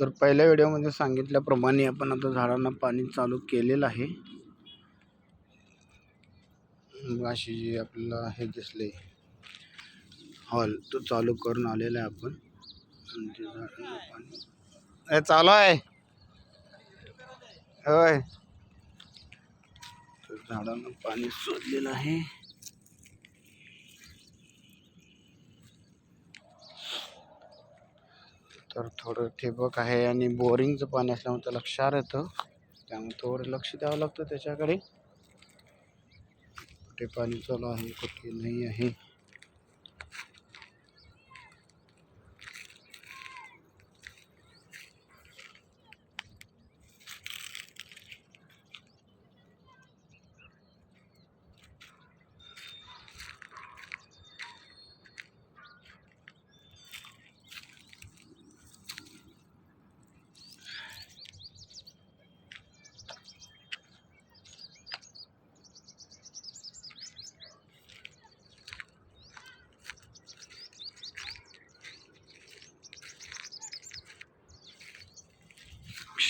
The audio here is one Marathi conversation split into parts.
तर पहिल्या व्हिडिओमध्ये सांगितल्याप्रमाणे आपण आता झाडांना पाणी चालू केलेलं आहे. अशी जी आपल्याला हे दिसले. हॉल तो चालू करून आलेला आहे आपण. ते झाडांना पाणी. हे चालू आहे. होय. तर झाडांना पाणी सोडलेलं आहे. तर थोडं ठिबक आहे आणि बोरिंगचं पाणी असल्यामुळे त्याला क्षार येतं. त्यामुळे थोडं लक्ष द्यावं लागतं त्याच्याकडे. कुठे पाणी चालू आहे कुठे नाही आहे.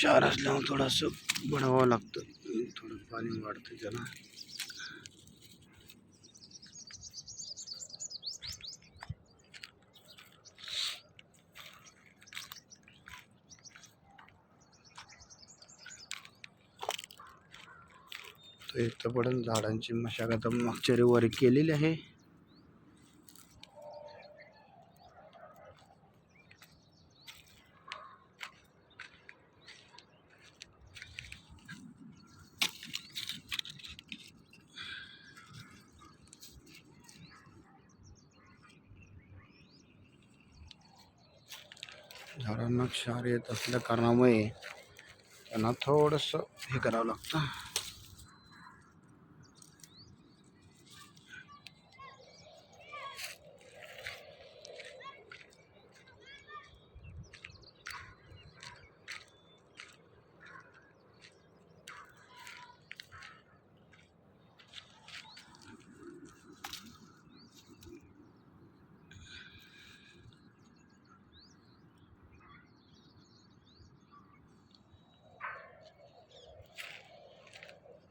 क्षार असल्यामुळे थोडंसं बढावं लागतं. थोडं पाणी वाढतं त्याला तर इथं पण झाडांची मशागत मागच्या रविवारी केलेली आहे. झाडांना क्षार येत असल्या कारणामुळे त्यांना थोडंसं हे करावं लागतं.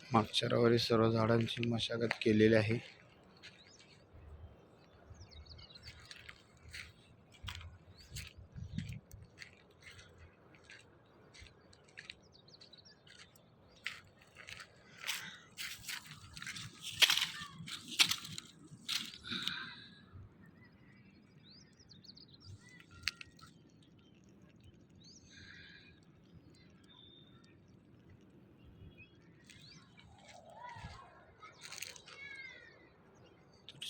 मागच्या रविवारी सर्व झाडांची मशागत केलेली आहे.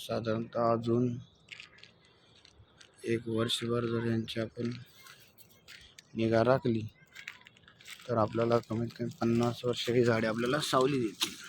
साधारणतः अजून एक वर्षभर जर यांची आपण निगा राखली तर आपल्याला कमीत कमी पन्नास वर्ष ही झाडे आपल्याला सावली देतील.